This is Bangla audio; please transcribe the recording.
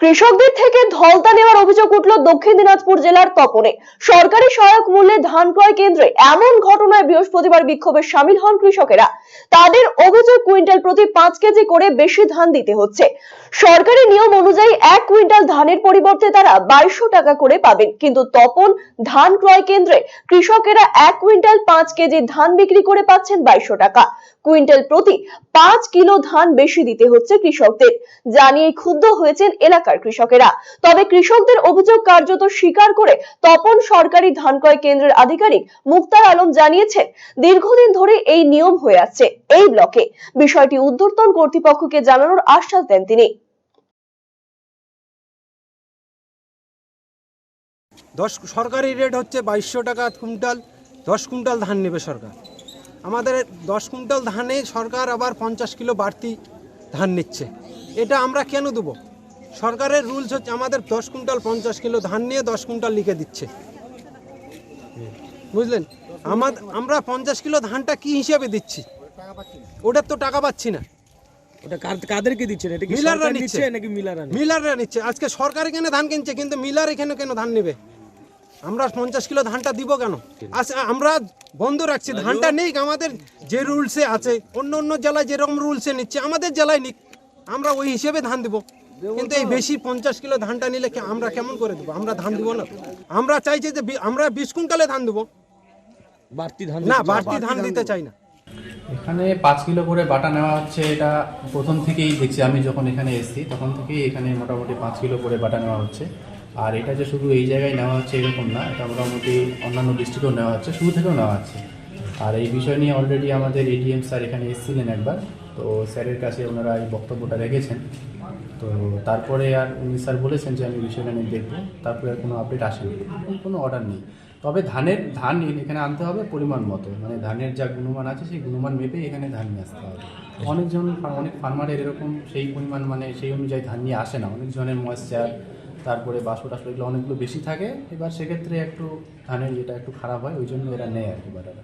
কৃষকদের থেকে ধলতা নেওয়ার অভিযোগ উঠল দক্ষিণ দিনাজপুর জেলার তপনে। সরকারি সহায়ক মূল্যে ধান ক্রয় কেন্দ্রে এমন ঘটনায় বৃহস্পতিবার বিক্ষোভে সামিল হন কৃষকেরা। তাদের অভিযোগ, কুইন্টাল প্রতি পাঁচ কেজি করে বেশি ধান দিতে হচ্ছে। সরকারি নিয়ম অনুযায়ী এক কুইন্টাল ধানের পরিবর্তে তারা বাইশশো টাকা করে পাবেন। কিন্তু তপন ধান ক্রয় কেন্দ্রে কৃষকেরা এক কুইন্টাল পাঁচ কেজি ধান বিক্রি করে পাচ্ছেন বাইশশো টাকা। কুইন্টাল প্রতি পাঁচ কিলো ধান বেশি দিতে হচ্ছে কৃষকদের। জানিয়ে ক্ষুব্ধ হয়েছেন এলাকার কৃষকেরা। তবে কৃষকদের অভিযোগ কার্যত স্বীকার করে তপন সরকারি ধান ক্রয় কেন্দ্রের আধিকারিক মুক্তার আলম জানিয়েছেন, দীর্ঘদিন ধরে এই নিয়ম হয়ে আসছে এই ব্লকে। বিষয়টি ঊর্ধ্বতন কর্তৃপক্ষকে জানানোর আশ্বাস দেন তিনি। দশ সরকারি রেট হচ্ছে বাইশশো টাকা কুইন্টাল, দশ কুইন্টাল ধান নেবে সরকার। আমাদের দশ কুইন্টাল ধানে সরকার আবার পঞ্চাশ কিলো বাড়তি ধান নিচ্ছে। এটা আমরা কেন দেবো? সরকারের রুলস হচ্ছে আমাদের দশ কুইন্টাল পঞ্চাশ কিলো ধান নিয়ে দশ কুইন্টাল লিখে দিচ্ছে। বুঝলেন? আমার আমরা পঞ্চাশ কিলো ধানটা কি হিসেবে দিচ্ছি? ওটার তো টাকা পাচ্ছি না। ওটা কার- কাদেরকে দিচ্ছেন এটা মিলাররা নিচ্ছে। নিচ্ছে নাকি মিলাররা মিলাররা নিচ্ছে। আজকে সরকার এখানে ধান কিনছে কিন্তু মিলার এখানে কেন ধান নেবে? আমরা পঞ্চাশ কিলো ধানটা দিব কেন? আচ্ছা আমরা বন্ধ রাখছি। ধানটা নেই আমাদের যে রুলসে আছে অন্য অন্য জেলায় যেরকম রুলসে নিচ্ছে আমাদের জেলায় নিক। আমরা ওই হিসেবে ধান দিব। কিন্তু এই বেশি পঞ্চাশ কিলো ধানটা নিলে আমরা কেমন করে দেবো? আমরা ধান দিব না। আমরা চাইছি যে আমরা বিশ কুইন্টালে ধান দেবো। বাড়তি ধান না বাড়তি ধান দিতে চাই না। এখানে পাঁচ কিলো করে বাটা নেওয়া হচ্ছে এটা প্রথম থেকেই দেখছি। আমি যখন এখানে এসেছি তখন থেকেই এখানে মোটামুটি পাঁচ কিলো করে বাটা নেওয়া হচ্ছে। আর এটা যে শুধু এই জায়গায় নেওয়া হচ্ছে এরকম না এটা মোটামুটি অন্যান্য ডিস্ট্রিক্টেও নেওয়া হচ্ছে শুরু থেকেও নেওয়া হচ্ছে। আর এই বিষয় নিয়ে অলরেডি আমাদের এডিএম স্যার এখানে এসেছিলেন একবার। তো স্যারের কাছে ওনারা এই বক্তব্যটা রেখেছেন। তো তারপরে আর উনি স্যার বলেছেন যে আমি বিষয়টা নিয়ে দেখব। তারপরে আর কোনো আপডেট আসেনি। কোনো অর্ডার নেই। তবে ধানের, ধান এখানে আনতে হবে পরিমাণ মতো। মানে ধানের যা গুণমান আছে, সেই গুণমান মেপে এখানে ধান নিয়ে আসতে হবে। অনেকজন অনেক ফার্মারের এরকম সেই পরিমাণ মানে সেই অনুযায়ী ধান নিয়ে আসে না। অনেকজনের ময়েশ্চার তারপরে বাষ্প টাষ্প এগুলো অনেকগুলো বেশি থাকে। এবার সেক্ষেত্রে একটু ধানের যেটা একটু খারাপ হয়, ওই জন্য এরা নেয় আর কি বাটাটা